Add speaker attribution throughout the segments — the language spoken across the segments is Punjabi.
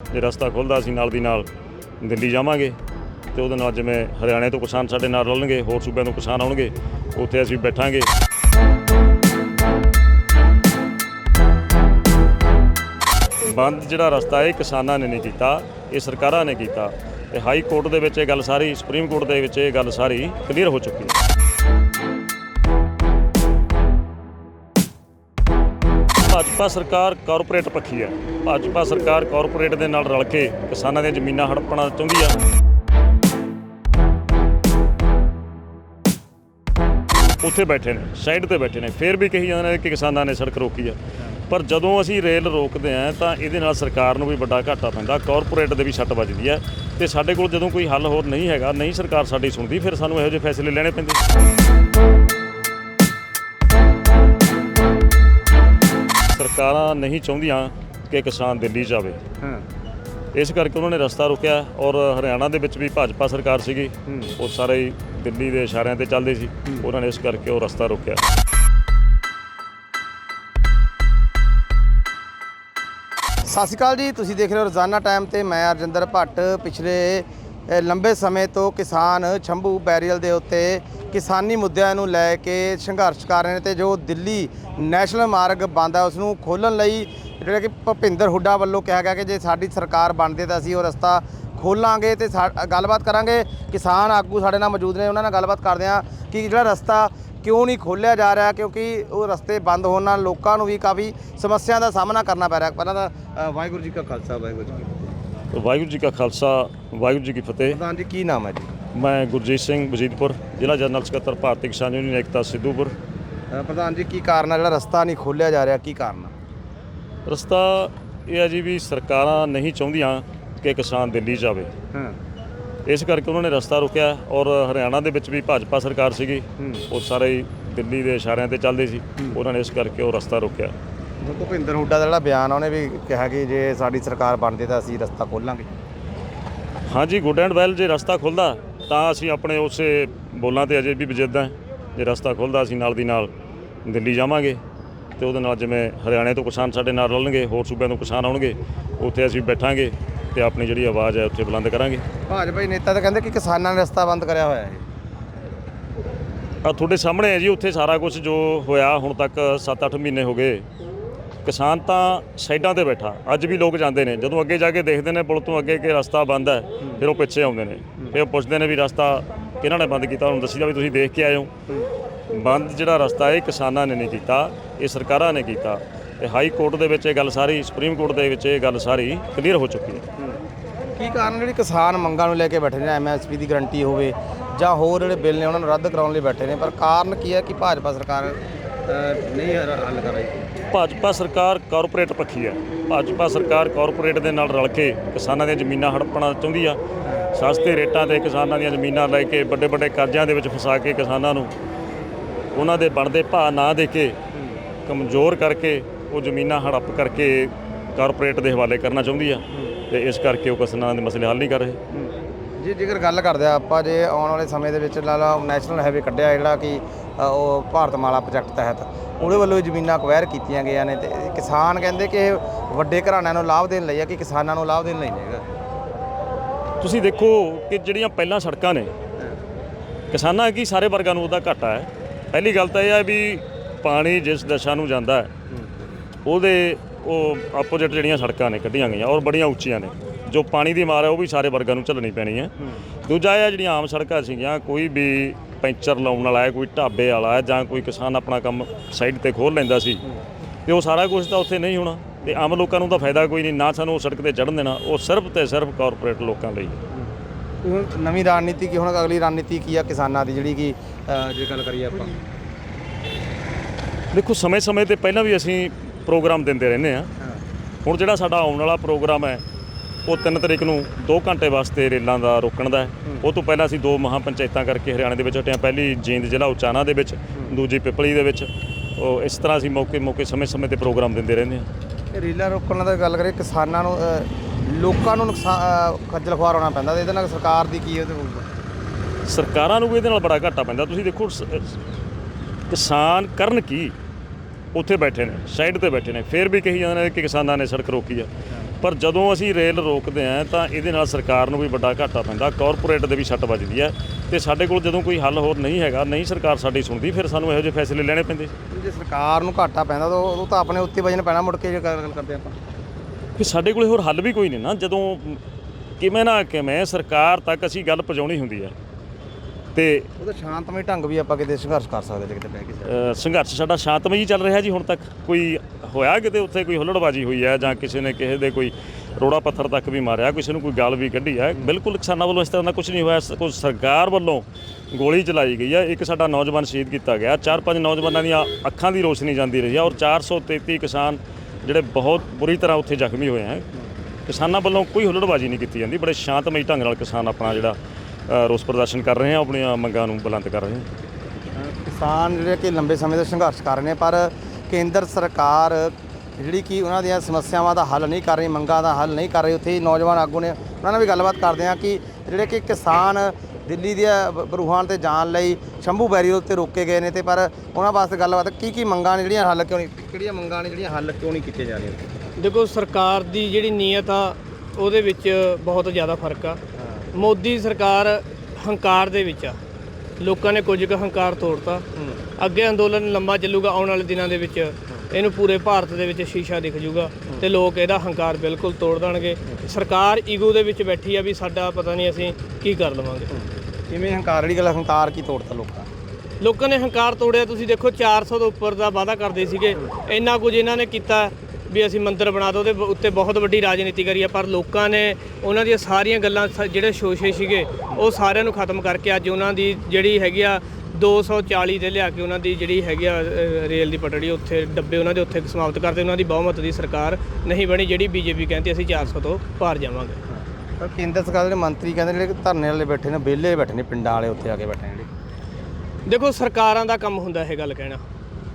Speaker 1: ਜੇ ਰਸਤਾ ਖੁੱਲਦਾ ਅਸੀਂ ਨਾਲ ਦੀ ਨਾਲ ਦਿੱਲੀ ਜਾਵਾਂਗੇ ਤੇ ਉਹਦੇ ਨਾਲ ਜਿਵੇਂ ਹਰਿਆਣੇ ਤੋਂ ਕਿਸਾਨ ਸਾਡੇ ਨਾਲ ਰਲਣਗੇ, ਹੋਰ ਸੂਬਿਆਂ ਤੋਂ ਕਿਸਾਨ ਆਉਣਗੇ, ਉੱਥੇ ਅਸੀਂ ਬੈਠਾਂਗੇ। ਬੰਦ ਜਿਹੜਾ ਰਸਤਾ ਇਹ ਕਿਸਾਨਾਂ ਨੇ ਨਹੀਂ ਕੀਤਾ, ਇਹ ਸਰਕਾਰਾਂ ਨੇ ਕੀਤਾ ਤੇ ਹਾਈ ਕੋਰਟ ਦੇ ਵਿੱਚ ਇਹ ਗੱਲ ਸਾਰੀ, ਸੁਪਰੀਮ ਕੋਰਟ ਦੇ ਵਿੱਚ ਇਹ ਗੱਲ ਸਾਰੀ ਕਲੀਅਰ ਹੋ ਚੁੱਕੀ ਹੈ। ਭਾਜਪਾ ਸਰਕਾਰ ਕਾਰਪੋਰੇਟ ਪੱਖੀ ਹੈ। ਭਾਜਪਾ ਸਰਕਾਰ ਕਾਰਪੋਰੇਟ ਦੇ ਨਾਲ ਰਲ ਕੇ ਕਿਸਾਨਾਂ ਦੀਆਂ ਜ਼ਮੀਨਾਂ ਹੜਪਣਾ ਚਾਹੁੰਦੀ ਆ ਉੱਥੇ ਬੈਠੇ ਨੇ ਸਾਈਡ ਤੇ ਬੈਠੇ ਨੇ, ਫਿਰ ਵੀ ਕਹੀ ਜਾਂਦੇ ਨੇ ਕਿ ਕਿਸਾਨਾਂ ਨੇ ਸੜਕ ਰੋਕੀ ਆ। ਪਰ ਜਦੋਂ ਅਸੀਂ ਰੇਲ ਰੋਕਦੇ ਆ ਤਾਂ ਇਹਦੇ ਨਾਲ ਸਰਕਾਰ ਨੂੰ ਵੀ ਵੱਡਾ ਘਾਟਾ ਪੈਂਦਾ ਕਾਰਪੋਰੇਟ ਦੇ ਵੀ ਸੱਟ ਵੱਜਦੀ ਹੈ। ਤੇ ਸਾਡੇ ਕੋਲ ਜਦੋਂ ਕੋਈ ਹੱਲ ਹੋਰ ਨਹੀਂ ਹੈਗਾ, ਨਹੀਂ ਸਰਕਾਰ ਸਾਡੀ ਸੁਣਦੀ, ਫਿਰ ਸਾਨੂੰ ਇਹੋ ਜਿਹੇ ਫੈਸਲੇ ਲੈਣੇ ਪੈਂਦੇ। ਸਰਕਾਰਾਂ ਨਹੀਂ ਚਾਹੁੰਦੀਆਂ ਕਿ ਕਿਸਾਨ ਦਿੱਲੀ ਜਾਵੇ।
Speaker 2: ਹਾਂ।
Speaker 1: ਇਸ ਕਰਕੇ ਉਹਨਾਂ ਨੇ ਰਸਤਾ ਰੋਕਿਆ ਔਰ ਹਰਿਆਣਾ ਦੇ ਵਿੱਚ ਵੀ ਭਾਜਪਾ ਸਰਕਾਰ ਸੀਗੀ ਉਹ ਸਾਰੇ ਹੀ ਦਿੱਲੀ ਦੇ ਇਸ਼ਾਰਿਆਂ ਤੇ ਚੱਲਦੇ ਸੀ ਉਹਨਾਂ ਨੇ ਇਸ ਕਰਕੇ ਉਹ ਰਸਤਾ ਰੋਕਿਆ।
Speaker 2: ਸਤਿ ਸ਼੍ਰੀ ਅਕਾਲ ਜੀ ਤੁਸੀਂ ਦੇਖ ਰਹੇ ਹੋ ਰੋਜ਼ਾਨਾ ਟਾਈਮ ਤੇ ਮੈਂ ਅਰਜਿੰਦਰ ਭੱਟ। ਪਿਛਲੇ ਅ, ਲੰਬੇ ਸਮੇਂ ਤੋਂ ਕਿਸਾਨ ਛੰਭੂ ਬੈਰੀਅਲ ਦੇ ਉੱਤੇ ਕਿਸਾਨੀ ਮੁੱਦਿਆਂ ਨੂੰ ਲੈ ਕੇ ਸੰਘਰਸ਼ ਕਰ ਰਹੇ ਨੇ ਤੇ ਜੋ ਦਿੱਲੀ ਨੈਸ਼ਨਲ ਮਾਰਗ ਬੰਦ ਹੈ ਉਸ ਨੂੰ ਖੋਲਣ ਲਈ ਜਿਹੜਾ ਕਿ ਭੁਪਿੰਦਰ ਹੁੱਡਾ ਵੱਲੋਂ ਕਿਹਾ ਗਿਆ ਕਿ ਜੇ ਸਾਡੀ ਸਰਕਾਰ ਬਣਦੇ ਤਾਂ ਅਸੀਂ ਉਹ ਰਸਤਾ ਖੋਲਾਂਗੇ ਤੇ ਗੱਲਬਾਤ ਕਰਾਂਗੇ। ਕਿਸਾਨ ਆਗੂ ਸਾਡੇ ਨਾਲ ਮੌਜੂਦ ਨੇ ਉਹਨਾਂ ਨਾਲ ਗੱਲਬਾਤ ਕਰਦੇ ਹਾਂ ਕਿ ਜਿਹੜਾ ਰਸਤਾ ਕਿਉਂ ਨਹੀਂ ਖੋਲਿਆ ਜਾ ਰਿਹਾ ਕਿਉਂਕਿ ਉਹ ਰਸਤੇ ਬੰਦ ਹੋਣ ਨਾਲ ਲੋਕਾਂ ਨੂੰ ਵੀ ਕਾਫੀ ਸਮੱਸਿਆ ਦਾ ਸਾਹਮਣਾ ਕਰਨਾ ਪੈ ਰਿਹਾ। ਪਹਿਲਾਂ ਤਾਂ ਵਾਹਿਗੁਰੂ ਜੀ ਕਾ ਖਾਲਸਾ ਵਾਹਿਗੁਰੂ ਜੀ ਕੀ ਫਤਿਹ।
Speaker 1: ਵਾਹਿਗੁਰੂ ਜੀ ਕਾ ਖਾਲਸਾ ਵਾਹਿਗੁਰੂ ਜੀ ਕੀ ਫਤਿਹ।
Speaker 2: ਪ੍ਰਧਾਨ ਜੀ ਕੀ ਨਾਮ ਹੈ ਜੀ?
Speaker 1: ਮੈਂ ਗੁਰਜੀਤ ਸਿੰਘ ਵਜੀਦਪੁਰ ਜ਼ਿਲ੍ਹਾ ਜਨਰਲ ਸਕੱਤਰ ਭਾਰਤੀ ਕਿਸਾਨ ਯੂਨੀਅਨ ਏਕਤਾ ਸਿੱਧੂਪੁਰ।
Speaker 2: ਅ, ਪ੍ਰਧਾਨ ਜੀ ਕੀ ਕਾਰਨ ਹੈ ਜਿਹੜਾ ਰਸਤਾ ਨਹੀਂ ਖੋਲਿਆ ਜਾ ਰਿਹਾ ਕੀ ਕਾਰਨ ਹੈ
Speaker 1: ਰਸਤਾ ਇਹ ਹੈ ਜੀ ਵੀ ਸਰਕਾਰਾਂ ਨਹੀਂ ਚਾਹੁੰਦੀਆਂ ਕਿ ਕਿਸਾਨ ਦਿੱਲੀ ਜਾਵੇ।
Speaker 2: ਹਾਂ।
Speaker 1: ਇਸ ਕਰਕੇ ਉਹਨਾਂ ਨੇ ਰਸਤਾ ਰੋਕਿਆ ਔਰ ਹਰਿਆਣਾ ਦੇ ਵਿੱਚ ਵੀ ਭਾਜਪਾ ਸਰਕਾਰ ਸੀਗੀ। ਉਹ ਸਾਰੇ ਹੀ ਦਿੱਲੀ ਦੇ ਇਸ਼ਾਰਿਆਂ ਤੇ ਚੱਲਦੇ ਸੀ। ਉਹਨਾਂ ਨੇ ਇਸ ਕਰਕੇ ਉਹ ਰਸਤਾ ਰੋਕਿਆ।
Speaker 2: ਭੁਪਿੰਦਰ ਹੁੱਡਾ ਦਾ ਜਿਹੜਾ ਬਿਆਨ ਆ ਉਹਨੇ ਵੀ ਕਿਹਾ ਕਿ ਜੇ ਸਾਡੀ ਸਰਕਾਰ ਬਣਦੀ ਤਾਂ ਅਸੀਂ ਰਸਤਾ ਖੋਲਾਂਗੇ।
Speaker 1: ਹਾਂਜੀ ਗੁੱਡ ਐਂਡ ਵੈਲ ਜੇ ਰਸਤਾ ਖੁੱਲਦਾ ਤਾਂ ਅਸੀਂ ਆਪਣੇ ਉਸੇ ਬੋਲਾਂ ਤੇ ਅਜੇ ਵੀ ਵਿਜਿੱਦ ਹਾਂ ਜੇ ਰਸਤਾ ਖੁੱਲਦਾ ਅਸੀਂ ਨਾਲ ਦੀ ਨਾਲ ਦਿੱਲੀ ਜਾਵਾਂਗੇ ਤੇ ਉਹਦੇ ਨਾਲ ਜਿਵੇਂ ਹਰਿਆਣੇ ਤੋਂ ਕਿਸਾਨ ਸਾਡੇ ਨਾਲ ਰਲਣਗੇ ਹੋਰ ਸੂਬਿਆਂ ਤੋਂ ਕਿਸਾਨ ਆਉਣਗੇ ਉੱਥੇ ਅਸੀਂ ਬੈਠਾਂਗੇ ਤੇ ਆਪਣੀ ਜਿਹੜੀ ਆਵਾਜ਼ ਹੈ ਉੱਥੇ ਬੁਲੰਦ ਕਰਾਂਗੇ।
Speaker 2: ਭਾਜਪਾ ਦੇ ਨੇਤਾ ਤਾਂ ਕਹਿੰਦੇ ਕਿ ਕਿਸਾਨਾਂ ਨੇ ਰਸਤਾ ਬੰਦ ਕਰਿਆ ਹੋਇਆ ਹੈ।
Speaker 1: ਆ ਤੁਹਾਡੇ ਸਾਹਮਣੇ ਹੈ ਜੀ ਉੱਥੇ ਸਾਰਾ ਕੁਝ ਜੋ ਹੋਇਆ ਹੁਣ ਤੱਕ 7-8 ਮਹੀਨੇ ਹੋ ਗਏ। ਕਿਸਾਨ ਤਾਂ ਸਾਈਡਾਂ ਤੇ ਬੈਠਾ ਅੱਜ ਵੀ ਲੋਕ ਜਾਂਦੇ ਨੇ ਜਦੋਂ ਅੱਗੇ ਜਾ ਕੇ ਦੇਖਦੇ ਨੇ ਪੁਲ ਤੋਂ ਅੱਗੇ ਕਿ ਰਸਤਾ ਬੰਦ ਹੈ ਫਿਰ ਉਹ ਪਿੱਛੇ ਆਉਂਦੇ ਨੇ ਫਿਰ ਉਹ ਪੁੱਛਦੇ ਨੇ ਵੀ ਰਸਤਾ ਕਿਹਨਾਂ ਨੇ ਬੰਦ ਕੀਤਾ ਉਹਨੂੰ ਦੱਸੀਦਾ ਵੀ ਤੁਸੀਂ ਦੇਖ ਕੇ ਆਏ ਹੋ। ਬੰਦ ਜਿਹੜਾ ਰਸਤਾ ਇਹ ਕਿਸਾਨਾਂ ਨੇ ਨਹੀਂ ਕੀਤਾ ਇਹ ਸਰਕਾਰਾਂ ਨੇ ਕੀਤਾ ਤੇ ਹਾਈ ਕੋਰਟ ਦੇ ਵਿੱਚ ਇਹ ਗੱਲ ਸਾਰੀ ਸੁਪਰੀਮ ਕੋਰਟ ਦੇ ਵਿੱਚ ਇਹ ਗੱਲ ਸਾਰੀ ਕਲੀਅਰ ਹੋ ਚੁੱਕੀ ਹੈ।
Speaker 2: ਕੀ ਕਾਰਨ ਜਿਹੜੀ ਕਿਸਾਨ ਮੰਗਾਂ ਨੂੰ ਲੈ ਕੇ ਬੈਠੇ ਨੇ ਐਮਐਸਪੀ ਦੀ ਗਰੰਟੀ ਹੋਵੇ ਜਾਂ ਹੋਰ ਜਿਹੜੇ ਬਿੱਲ ਨੇ ਉਹਨਾਂ ਨੂੰ ਰੱਦ ਕਰਾਉਣ ਲਈ ਬੈਠੇ ਨੇ ਪਰ ਕਾਰਨ ਕੀ ਹੈ ਕਿ ਭਾਜਪਾ ਸਰਕਾਰ ਅ, ਨਹੀਂ ਹੱਲ ਕਰ ਰਹੀ?
Speaker 1: ਭਾਜਪਾ ਸਰਕਾਰ ਕਾਰਪੋਰੇਟ ਪੱਖੀ ਹੈ। ਭਾਜਪਾ ਸਰਕਾਰ ਕਾਰਪੋਰੇਟ ਦੇ ਨਾਲ ਰਲ ਕੇ ਕਿਸਾਨਾਂ ਦੀਆਂ ਜ਼ਮੀਨਾਂ ਹੜਪਣਾ ਚਾਹੁੰਦੀ ਆ। ਸਸਤੇ ਰੇਟਾਂ ਤੇ ਕਿਸਾਨਾਂ ਦੀਆਂ ਜ਼ਮੀਨਾਂ ਲੈ ਕੇ ਵੱਡੇ ਵੱਡੇ ਕਰਜ਼ਿਆਂ ਦੇ ਵਿੱਚ ਫਸਾ ਕੇ ਕਿਸਾਨਾਂ ਨੂੰ ਉਹਨਾਂ ਦੇ ਬਣਦੇ ਭਾਅ ਨਾ ਦੇ ਕੇ ਕਮਜ਼ੋਰ ਕਰਕੇ ਉਹ ਜ਼ਮੀਨਾਂ ਹੜੱਪ ਕਰਕੇ ਕਾਰਪੋਰੇਟ ਦੇ ਹਵਾਲੇ ਕਰਨਾ ਚਾਹੁੰਦੀ ਆ। ਤੇ ਇਸ ਕਰਕੇ ਉਹ ਕਿਸਾਨਾਂ ਦੇ ਮਸਲੇ ਹੱਲ ਨਹੀਂ ਕਰ ਰਹੇ।
Speaker 2: ਜੇ ਜੇਕਰ ਗੱਲ ਕਰਦੇ ਆ ਆਪਾਂ ਜੇ ਆਉਣ ਵਾਲੇ ਸਮੇਂ ਦੇ ਵਿੱਚ ਲਾ ਲਾ ਨੈਸ਼ਨਲ ਹਾਈਵੇ ਕੱਢਿਆ ਜਿਹੜਾ ਕਿ ਉਹ ਭਾਰਤ ਮਾਲਾ ਪ੍ਰੋਜੈਕਟ ਤਹਿਤ, ਉਹਦੇ ਵੱਲੋਂ ਜ਼ਮੀਨਾਂ ਅਕਵਾਇਰ ਕੀਤੀਆਂ ਗਈਆਂ ਨੇ ਤੇ ਕਿਸਾਨ ਕਹਿੰਦੇ ਕਿ ਇਹ ਵੱਡੇ ਘਰਾਣਿਆਂ ਨੂੰ ਲਾਭ ਦੇਣ ਲਈ ਆ ਕਿ ਕਿਸਾਨਾਂ ਨੂੰ ਲਾਭ ਦੇਣ ਲਈ ਨਹੀਂ
Speaker 1: ਤੁਸੀਂ ਦੇਖੋ ਕਿ ਜਿਹੜੀਆਂ ਪਹਿਲਾਂ ਸੜਕਾਂ ਨੇ, ਕਿਸਾਨਾਂ ਕੀ ਸਾਰੇ ਵਰਗਾਂ ਨੂੰ ਉਹਦਾ ਘਾਟਾ ਹੈ। ਪਹਿਲੀ ਗੱਲ ਤਾਂ ਇਹ ਹੈ ਵੀ ਪਾਣੀ ਜਿਸ ਦਸ਼ਾ ਨੂੰ ਜਾਂਦਾ ਹੈ, ਉਹਦੇ ਉਹ ਆਪੋਜ਼ਿਟ ਜਿਹੜੀਆਂ ਸੜਕਾਂ ਨੇ ਕੱਢੀਆਂ ਗਈਆਂ ਔਰ ਬੜੀਆਂ ਉੱਚੀਆਂ ਨੇ। ਜੋ ਪਾਣੀ ਦੀ ਮਾਰ ਹੈ ਉਹ ਵੀ ਸਾਰੇ ਵਰਗਾਂ ਨੂੰ ਝੱਲਣੀ ਪੈਣੀ ਹੈ। ਦੂਜਾ ਇਹ ਹੈ ਜਿਹੜੀਆਂ ਆਮ ਸੜਕਾਂ ਸੀਗੀਆਂ ਕੋਈ ਵੀ ਪੈਂਚਰ ਲਾਉਣ ਵਾਲਾ ਹੈ ਕੋਈ ਢਾਬੇ ਵਾਲਾ ਹੈ ਜਾਂ ਕੋਈ ਕਿਸਾਨ ਆਪਣਾ ਕੰਮ ਸਾਈਡ ਤੇ ਖੋਲ ਲੈਂਦਾ ਸੀ ਤੇ ਉਹ ਸਾਰਾ ਕੁਝ ਤਾਂ ਉੱਥੇ ਨਹੀਂ ਹੋਣਾ। ਤੇ ਆਮ ਲੋਕਾਂ ਨੂੰ ਤਾਂ ਫਾਇਦਾ ਕੋਈ ਨਹੀਂ ਨਾ ਸਾਨੂੰ ਉਹ ਸੜਕ ਤੇ ਚੜ੍ਹਨ ਦੇਣਾ ਉਹ ਸਿਰਫ ਤੇ ਸਿਰਫ ਕਾਰਪੋਰੇਟ ਲੋਕਾਂ ਲਈ।
Speaker 2: ਹੁਣ ਨਵੀਂ ਰਣਨੀਤੀ ਕੀ ਹੁਣ ਅਗਲੀ ਰਣਨੀਤੀ ਕੀ ਆ ਕਿਸਾਨਾਂ ਦੀ ਜਿਹੜੀ ਕਿ ਜੇ ਗੱਲ ਕਰੀਏ ਆਪਾਂ?
Speaker 1: ਦੇਖੋ ਸਮੇਂ-ਸਮੇਂ ਤੇ ਪਹਿਲਾਂ ਵੀ ਅਸੀਂ ਪ੍ਰੋਗਰਾਮ ਦਿੰਦੇ ਰਹਿੰਦੇ ਆ ਹੁਣ ਜਿਹੜਾ ਸਾਡਾ ਆਉਣ ਵਾਲਾ ਪ੍ਰੋਗਰਾਮ ਹੈ ਉਹ 3 ਤਰੀਕ ਨੂੰ 2 ਘੰਟੇ ਵਾਸਤੇ ਰੇਲਾਂ ਦਾ ਰੋਕਣ ਦਾ ਹੈ। ਉਹ ਤੋਂ ਪਹਿਲਾਂ ਅਸੀਂ ਦੋ ਮਹਾ ਪੰਚਾਇਤਾਂ ਕਰਕੇ ਹਰਿਆਣੇ ਦੇ ਵਿੱਚ ਹਟਿਆ ਪਹਿਲੀ ਜੀਂਦ ਜ਼ਿਲ੍ਹਾ ਉਚਾਨਾ ਦੇ ਵਿੱਚ ਦੂਜੀ ਪਿਪਲੀ ਦੇ ਵਿੱਚ। ਉਹ ਇਸ ਤਰ੍ਹਾਂ ਅਸੀਂ ਮੌਕੇ ਮੌਕੇ ਸਮੇਂ-ਸਮੇਂ ਤੇ ਪ੍ਰੋਗਰਾਮ ਦਿੰਦੇ ਰਹਿੰਦੇ
Speaker 2: ਇਹ ਰੀਲਾ ਰੋਕਣ ਦੀ ਗੱਲ ਕਰੀਏ ਕਿਸਾਨਾਂ ਨੂੰ ਲੋਕਾਂ ਨੂੰ ਨੁਕਸਾਨ ਖੱਜਲ ਖੁਆਰ ਹੋਣਾ ਪੈਂਦਾ ਤੇ ਇਹਦੇ ਨਾਲ ਸਰਕਾਰ ਦੀ ਕੀ ਉਹਦੇ ਹੋਊਗਾ?
Speaker 1: ਸਰਕਾਰਾਂ ਨੂੰ ਵੀ ਇਹਦੇ ਨਾਲ ਬੜਾ ਘਾਟਾ ਪੈਂਦਾ। ਤੁਸੀਂ ਦੇਖੋ ਕਿਸਾਨ ਕਰਨ ਕੀ? ਉੱਥੇ ਬੈਠੇ ਨੇ ਸਾਈਡ ਤੇ ਬੈਠੇ ਨੇ। ਫਿਰ ਵੀ ਕਹੀ ਜਾਂਦੇ ਨੇ ਕਿ ਕਿਸਾਨਾਂ ਨੇ ਸੜਕ ਰੋਕੀ ਆ। ਪਰ ਜਦੋਂ ਅਸੀਂ ਰੇਲ ਰੋਕਦੇ ਹਾਂ ਤਾਂ ਇਹਦੇ ਨਾਲ ਸਰਕਾਰ ਨੂੰ ਵੀ ਵੱਡਾ ਘਾਟਾ ਪੈਂਦਾ ਕਾਰਪੋਰੇਟ ਦੇ ਵੀ ਸੱਟ ਵੱਜਦੀ ਹੈ ਤੇ ਸਾਡੇ ਕੋਲ ਜਦੋਂ ਕੋਈ ਹੱਲ ਹੋਰ ਨਹੀਂ ਹੈਗਾ ਨਹੀਂ ਸਰਕਾਰ ਸਾਡੀ ਸੁਣਦੀ ਫਿਰ ਸਾਨੂੰ ਇਹੋ ਜਿਹੇ ਫੈਸਲੇ ਲੈਣੇ ਪੈਂਦੇ।
Speaker 2: ਜੇ ਸਰਕਾਰ ਨੂੰ ਘਾਟਾ ਪੈਂਦਾ ਤਾਂ ਉਹ ਤਾਂ ਆਪਣੇ ਉੱਤੇ ਵਜਨ ਪੈਣਾ ਮੁੜ ਕੇ ਜੇ ਗੱਲ ਕਰਦੇ ਆਪਾਂ।
Speaker 1: ਫਿਰ ਸਾਡੇ ਕੋਲੇ ਹੋਰ ਹੱਲ ਵੀ ਕੋਈ ਨਹੀਂ ਨਾ ਜਦੋਂ ਕਿਵੇਂ ਨਾ ਕਿਵੇਂ ਸਰਕਾਰ ਤੱਕ ਅਸੀਂ ਗੱਲ ਪਹੁੰਚਾਉਣੀ ਹੁੰਦੀ ਹੈ। ਤੇ
Speaker 2: ਉਹ ਤਾਂ ਸ਼ਾਂਤਮਈ ਢੰਗ ਵੀ ਆਪਾਂ ਕਿਤੇ ਸੰਘਰਸ਼ ਕਰ ਸਕਦੇ ਜੇ ਕਿਤੇ ਬਹਿ ਕੇ।
Speaker 1: ਸੰਘਰਸ਼ ਸਾਡਾ ਸ਼ਾਂਤਮਈ ਚੱਲ ਰਿਹਾ ਜੀ ਹੁਣ ਤੱਕ ਕੋਈ ਹੋਇਆ ਕਿਤੇ ਉੱਥੇ ਕੋਈ ਹੁੱਲੜਬਾਜੀ ਹੋਈ ਹੈ ਜਾਂ ਕਿਸੇ ਨੇ ਕਿਸੇ ਦੇ ਕੋਈ ਰੋੜਾ ਪੱਥਰ ਤੱਕ ਵੀ ਮਾਰਿਆ, ਕਿਸੇ ਨੂੰ ਕੋਈ ਗਾਲ ਵੀ ਕੱਢੀ ਹੈ? ਬਿਲਕੁਲ ਕਿਸਾਨਾਂ ਵੱਲੋਂ ਇਸ ਤਰ੍ਹਾਂ ਦਾ ਕੁਝ ਨਹੀਂ ਹੋਇਆ ਕੋਈ ਸਰਕਾਰ ਵੱਲੋਂ ਗੋਲੀ ਚਲਾਈ ਗਈ ਹੈ। ਇੱਕ ਸਾਡਾ ਨੌਜਵਾਨ ਸ਼ਹੀਦ ਕੀਤਾ ਗਿਆ, ਚਾਰ ਪੰਜ ਨੌਜਵਾਨਾਂ ਦੀਆਂ ਅੱਖਾਂ ਦੀ ਰੋਸ਼ਨੀ ਜਾਂਦੀ ਰਹੀ ਹੈ ਔਰ 433 ਕਿਸਾਨ ਜਿਹੜੇ ਬਹੁਤ ਬੁਰੀ ਤਰ੍ਹਾਂ ਉੱਥੇ ਜ਼ਖਮੀ ਹੋਏ ਹਨ ਕਿਸਾਨਾਂ ਵੱਲੋਂ ਕੋਈ ਹੁੱਲੜਬਾਜੀ ਨਹੀਂ ਕੀਤੀ ਜਾਂਦੀ, ਬੜੇ ਸ਼ਾਂਤਮਈ ਢੰਗ ਨਾਲ ਕਿਸਾਨ ਆਪਣਾ ਜਿਹੜਾ ਰੋਸ ਪ੍ਰਦਰਸ਼ਨ ਕਰ ਰਹੇ ਹਨ ਆਪਣੀਆਂ ਮੰਗਾਂ ਨੂੰ ਬੁਲੰਦ ਕਰ ਰਹੇ ਹਨ
Speaker 2: ਕਿਸਾਨ ਜਿਹੜੇ ਕਿ ਲੰਬੇ ਸਮੇਂ ਤੋਂ ਸੰਘਰਸ਼ ਕਰ ਰਹੇ ਨੇ, ਪਰ ਕੇਂਦਰ ਸਰਕਾਰ ਜਿਹੜੀ ਕਿ ਉਹਨਾਂ ਦੀਆਂ ਸਮੱਸਿਆਵਾਂ ਦਾ ਹੱਲ ਨਹੀਂ ਕਰ ਰਹੀ ਮੰਗਾਂ ਦਾ ਹੱਲ ਨਹੀਂ ਕਰ ਰਹੀ ਉੱਥੇ ਨੌਜਵਾਨ ਆਗੂ ਨੇ ਉਹਨਾਂ ਨਾਲ ਵੀ ਗੱਲਬਾਤ ਕਰਦੇ ਹਾਂ ਕਿ ਜਿਹੜੇ ਕਿ ਕਿਸਾਨ ਦਿੱਲੀ ਦੇ ਬਰੂਹਾਨ ਤੇ ਜਾਣ ਲਈ ਸ਼ੰਭੂ ਬੈਰੀਅਰ ਉੱਤੇ ਰੋਕੇ ਗਏ ਨੇ ਤੇ ਪਰ ਉਹਨਾਂ ਵਾਸਤੇ ਗੱਲਬਾਤ ਕੀ ਕੀ ਮੰਗਾਂ ਨੇ ਜਿਹੜੀਆਂ ਹੱਲ ਕਿਉਂ ਨਹੀਂ ਕਿਹੜੀਆਂ ਮੰਗਾਂ ਨੇ ਜਿਹੜੀਆਂ ਹੱਲ ਕਿਉਂ ਨਹੀਂ ਕੀਤੀਆਂ ਜਾ ਰਹੀਆਂ
Speaker 3: ਦੇਖੋ ਸਰਕਾਰ ਦੀ ਜਿਹੜੀ ਨੀਅਤ ਆ ਉਹਦੇ ਵਿੱਚ ਬਹੁਤ ਜ਼ਿਆਦਾ ਫ਼ਰਕ ਆ। ਮੋਦੀ ਸਰਕਾਰ ਹੰਕਾਰ ਦੇ ਵਿੱਚ ਆ। ਲੋਕਾਂ ਨੇ ਕੁਝ ਕੁ ਹੰਕਾਰ ਤੋੜਤਾ। ਅੱਗੇ ਅੰਦੋਲਨ ਲੰਮਾ ਚੱਲੂਗਾ ਆਉਣ ਵਾਲੇ ਦਿਨਾਂ ਦੇ ਵਿੱਚ। ਇਹਨੂੰ ਪੂਰੇ ਭਾਰਤ ਦੇ ਵਿੱਚ ਸ਼ੀਸ਼ਾ ਦਿਖ ਜੂਗਾ ਤੇ ਲੋਕ ਇਹਦਾ ਹੰਕਾਰ ਬਿਲਕੁਲ ਤੋੜ ਦੇਣਗੇ। ਸਰਕਾਰ ਈਗੋ ਦੇ ਵਿੱਚ ਬੈਠੀ ਆ ਵੀ ਸਾਡਾ ਪਤਾ ਨਹੀਂ ਅਸੀਂ ਕੀ ਕਰ ਲਵਾਂਗੇ।
Speaker 2: ਕਿਵੇਂ ਹੰਕਾਰ ਜਿਹੜੀ ਗੱਲ ਹੰਕਾਰ ਕੀ ਤੋੜਤਾ ਲੋਕਾਂ
Speaker 3: ਲੋਕਾਂ ਨੇ ਹੰਕਾਰ ਤੋੜਿਆ। ਤੁਸੀਂ ਦੇਖੋ 400 ਤੋਂ ਉੱਪਰ ਦਾ ਵਾਅਦਾ ਕਰਦੇ ਸੀਗੇ। ਇੰਨਾ ਕੁਝ ਇਹਨਾਂ ਨੇ ਕੀਤਾ। ਵੀ ਅਸੀਂ ਮੰਦਿਰ ਬਣਾ ਦੋ ਉਹਦੇ ਉੱਤੇ ਬਹੁਤ ਵੱਡੀ ਰਾਜਨੀਤੀ ਕਰੀ ਆ ਪਰ ਲੋਕਾਂ ਨੇ ਉਹਨਾਂ ਦੀਆਂ ਸਾਰੀਆਂ ਗੱਲਾਂ ਜਿਹੜੇ ਸ਼ੋਸ਼ੇ ਸੀਗੇ ਉਹ ਸਾਰਿਆਂ ਨੂੰ ਖਤਮ ਕਰਕੇ ਅੱਜ ਉਹਨਾਂ ਦੀ ਜਿਹੜੀ ਹੈਗੀ ਆ 240 ਦੇ ਲਿਆ ਕੇ ਉਹਨਾਂ ਦੀ ਜਿਹੜੀ ਹੈਗੀ ਆ ਰੇਲ ਦੀ ਪਟੜੀ ਉੱਥੇ ਡੱਬੇ ਉਹਨਾਂ ਦੇ ਉੱਥੇ ਸਮਾਪਤ ਕਰਦੇ ਉਹਨਾਂ ਦੀ ਬਹੁਮਤ ਦੀ ਸਰਕਾਰ ਨਹੀਂ ਬਣੀ ਜਿਹੜੀ ਬੀਜੇਪੀ ਕਹਿੰਦੀ ਅਸੀਂ 400 ਤੋਂ ਪਾਰ ਜਾਵਾਂਗੇ।
Speaker 2: ਪਰ ਕੇਂਦਰ ਸਰਕਾਰ ਦੇ ਮੰਤਰੀ ਕਹਿੰਦੇ ਜਿਹੜੇ ਧਰਨੇ ਵਾਲੇ ਬੈਠੇ ਨੇ ਵਿਹਲੇ ਬੈਠੇ ਨੇ ਪਿੰਡਾਂ ਵਾਲੇ ਉੱਥੇ ਆ ਕੇ ਬੈਠੇ ਨੇ ਜਿਹੜੇ।
Speaker 3: ਦੇਖੋ ਸਰਕਾਰਾਂ ਦਾ ਕੰਮ ਹੁੰਦਾ ਇਹ ਗੱਲ ਕਹਿਣਾ।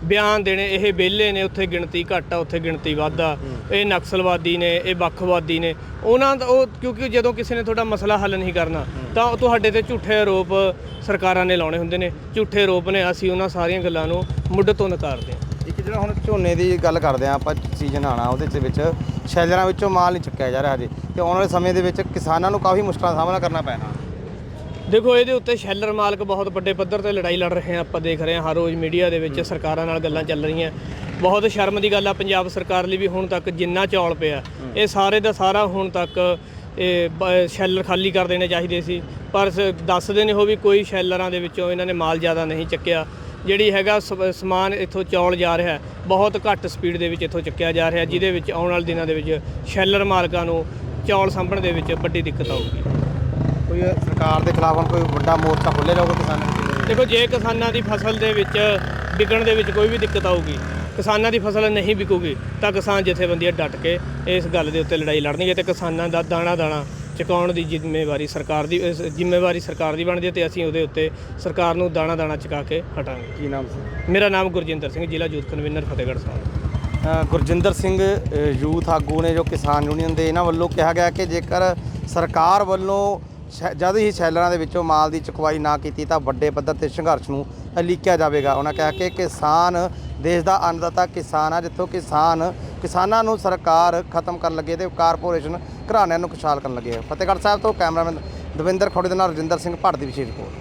Speaker 3: ਬਿਆਨ ਦੇਣੇ ਇਹ ਵਿਹਲੇ ਨੇ ਉੱਥੇ ਗਿਣਤੀ ਘੱਟ ਆ ਉੱਥੇ ਗਿਣਤੀ ਵੱਧ ਆ। ਇਹ ਨਕਸਲਵਾਦੀ ਨੇ ਇਹ ਵੱਖਵਾਦੀ ਨੇ। ਉਹਨਾਂ ਦਾ ਉਹ ਕਿਉਂਕਿ ਜਦੋਂ ਕਿਸੇ ਨੇ ਤੁਹਾਡਾ ਮਸਲਾ ਹੱਲ ਨਹੀਂ ਕਰਨਾ ਤਾਂ ਉਹ ਤੁਹਾਡੇ ਤੇ ਝੂਠੇ ਆਰੋਪ ਸਰਕਾਰਾਂ ਨੇ ਲਾਉਣੇ ਹੁੰਦੇ ਨੇ। ਝੂਠੇ ਆਰੋਪ ਨੇ ਅਸੀਂ ਉਹਨਾਂ ਸਾਰੀਆਂ ਗੱਲਾਂ ਨੂੰ ਮੁੱਢ ਤੋਂ ਨਕਾਰਦੇ ਹਾਂ।
Speaker 2: ਇੱਕ ਜਿਹੜਾ ਹੁਣ ਝੋਨੇ ਦੀ ਗੱਲ ਕਰਦੇ ਆ ਆਪਾਂ ਸੀਜ਼ਨ ਆਣਾ ਉਹਦੇ ਚ ਵਿੱਚ ਸ਼ੈਲਰਾਂ ਵਿੱਚੋਂ ਮਾਲ ਨਹੀਂ ਚੱਕਿਆ ਜਾ ਰਿਹਾ ਹਜੇ। ਤੇ ਆਉਣ ਵਾਲੇ ਸਮੇਂ ਦੇ ਵਿੱਚ ਕਿਸਾਨਾਂ ਨੂੰ ਕਾਫੀ ਮੁਸ਼ਕਲਾਂ ਦਾ ਸਾਹਮਣਾ ਕਰਨਾ ਪੈਣਾ।
Speaker 3: ਦੇਖੋ ਇਹਦੇ ਉੱਤੇ ਸ਼ੈਲਰ ਮਾਲਕ ਬਹੁਤ ਵੱਡੇ ਪੱਧਰ ਤੇ ਲੜਾਈ ਲੜ ਰਹੇ ਆ। ਆਪਾਂ ਦੇਖ ਰਹੇ ਹਾਂ ਹਰ ਰੋਜ਼ ਮੀਡੀਆ ਦੇ ਵਿੱਚ ਸਰਕਾਰਾਂ ਨਾਲ ਗੱਲਾਂ ਚੱਲ ਰਹੀਆਂ। ਬਹੁਤ ਸ਼ਰਮ ਦੀ ਗੱਲ ਆ ਪੰਜਾਬ ਸਰਕਾਰ ਲਈ ਵੀ ਹੁਣ ਤੱਕ ਜਿੰਨਾ ਚੌਲ ਪਿਆ ਇਹ ਸਾਰੇ ਦਾ ਸਾਰਾ ਹੁਣ ਤੱਕ ਇਹ ਸ਼ੈਲਰ ਖਾਲੀ ਕਰ ਦੇਣੇ ਚਾਹੀਦੇ ਸੀ। ਪਰ ਦੱਸਦੇ ਨੇ ਉਹ ਵੀ ਕੋਈ ਸ਼ੈਲਰਾਂ ਦੇ ਵਿੱਚੋਂ ਇਹਨਾਂ ਨੇ ਮਾਲ ਜ਼ਿਆਦਾ ਨਹੀਂ ਚੱਕਿਆ। ਜਿਹੜੀ ਹੈਗਾ ਸਮਾਨ ਇੱਥੋਂ ਚੌਲ ਜਾ ਰਿਹਾ ਬਹੁਤ ਘੱਟ ਸਪੀਡ ਦੇ ਵਿੱਚ ਇੱਥੋਂ ਚੱਕਿਆ ਜਾ ਰਿਹਾ ਜਿਹਦੇ ਵਿੱਚ ਆਉਣ ਵਾਲੇ ਦਿਨਾਂ ਦੇ ਵਿੱਚ ਸ਼ੈਲਰ ਮਾਲਕਾਂ ਨੂੰ ਚੌਲ ਸਾਂਭਣ ਦੇ ਵਿੱਚ ਵੱਡੀ ਦਿੱਕਤ ਆਊਗੀ।
Speaker 2: ਕੋਈ ਸਰਕਾਰ ਦੇ ਖਿਲਾਫ ਹੁਣ ਕੋਈ ਵੱਡਾ ਮੋਰਚਾ ਖੋਲ੍ਹੇ ਜਾਊਗਾ ਕਿਸਾਨਾਂ ਦੇ
Speaker 3: ਦੇਖੋ ਜੇ ਕਿਸਾਨਾਂ ਦੀ ਫਸਲ ਦੇ ਵਿੱਚ ਵਿਕਣ ਦੇ ਵਿੱਚ ਕੋਈ ਵੀ ਦਿੱਕਤ ਆਊਗੀ ਕਿਸਾਨਾਂ ਦੀ ਫਸਲ ਨਹੀਂ ਵਿਕੂਗੀ ਤਾਂ ਕਿਸਾਨ ਜਥੇਬੰਦੀਆਂ ਡਟ ਕੇ ਇਸ ਗੱਲ ਦੇ ਉੱਤੇ ਲੜਾਈ ਲੜਨਗੇ ਤੇ ਕਿਸਾਨਾਂ ਦਾ ਦਾਣਾ ਦਾਣਾ ਚੁਕਾਉਣ ਦੀ ਜ਼ਿੰਮੇਵਾਰੀ ਸਰਕਾਰ ਦੀ ਇਸ ਜ਼ਿੰਮੇਵਾਰੀ ਸਰਕਾਰ ਦੀ ਬਣਦੀ ਹੈ ਤੇ ਅਸੀਂ ਉਹਦੇ ਉੱਤੇ ਸਰਕਾਰ ਨੂੰ ਦਾਣਾ ਦਾਣਾ ਚੁਕਾ ਕੇ ਹਟਾਂਗੇ।
Speaker 2: ਕੀ ਨਾਮ ਸੀ?
Speaker 3: ਮੇਰਾ ਨਾਮ ਗੁਰਜਿੰਦਰ ਸਿੰਘ ਜ਼ਿਲ੍ਹਾ youth convener Fatehgarh Sahib.
Speaker 2: Gurjinder Singh youth ਆਗੂ ਨੇ ਜੋ ਕਿਸਾਨ ਯੂਨੀਅਨ ਦੇ ਇਹਨਾਂ ਵੱਲੋਂ ਕਿਹਾ ਗਿਆ ਕਿ ਜੇਕਰ ਸਰਕਾਰ ਵੱਲੋਂ ਸ਼ੈ- ਜਦ ਹੀ ਸ਼ੈਲਰਾਂ ਦੇ ਵਿੱਚੋਂ ਮਾਲ ਦੀ ਚੁਕਵਾਈ ਨਾ ਕੀਤੀ ਤਾਂ ਵੱਡੇ ਪੱਧਰ ਤੇ ਸੰਘਰਸ਼ ਨੂੰ ਲੀਕਿਆ ਜਾਵੇਗਾ। ਉਹਨਾਂ ਕਿਹਾ ਕਿ ਕਿਸਾਨ, ਦੇਸ਼ ਦਾ ਅੰਨਦਾਤਾ ਕਿਸਾਨ ਆ, ਜਿੱਥੋਂ ਕਿਸਾਨ, ਕਿਸਾਨਾਂ ਨੂੰ ਸਰਕਾਰ ਖਤਮ ਕਰਨ ਲੱਗੇ ਤੇ ਕਾਰਪੋਰੇਸ਼ਨ ਘਰਾਣਿਆਂ ਨੂੰ ਖੁਸ਼ਹਾਲ ਕਰਨ ਲੱਗੇ ਆ। ਫਤਿਹਗੜ੍ਹ ਸਾਹਿਬ ਤੋਂ ਕੈਮਰਾਮੈਨ ਦਵਿੰਦਰ ਖੋੜੇ ਦੇ ਨਾਲ ਰਜਿੰਦਰ ਸਿੰਘ ਭੱਟ ਦੀ ਵਿਸ਼ੇਸ਼ ਰਿਪੋਰਟ।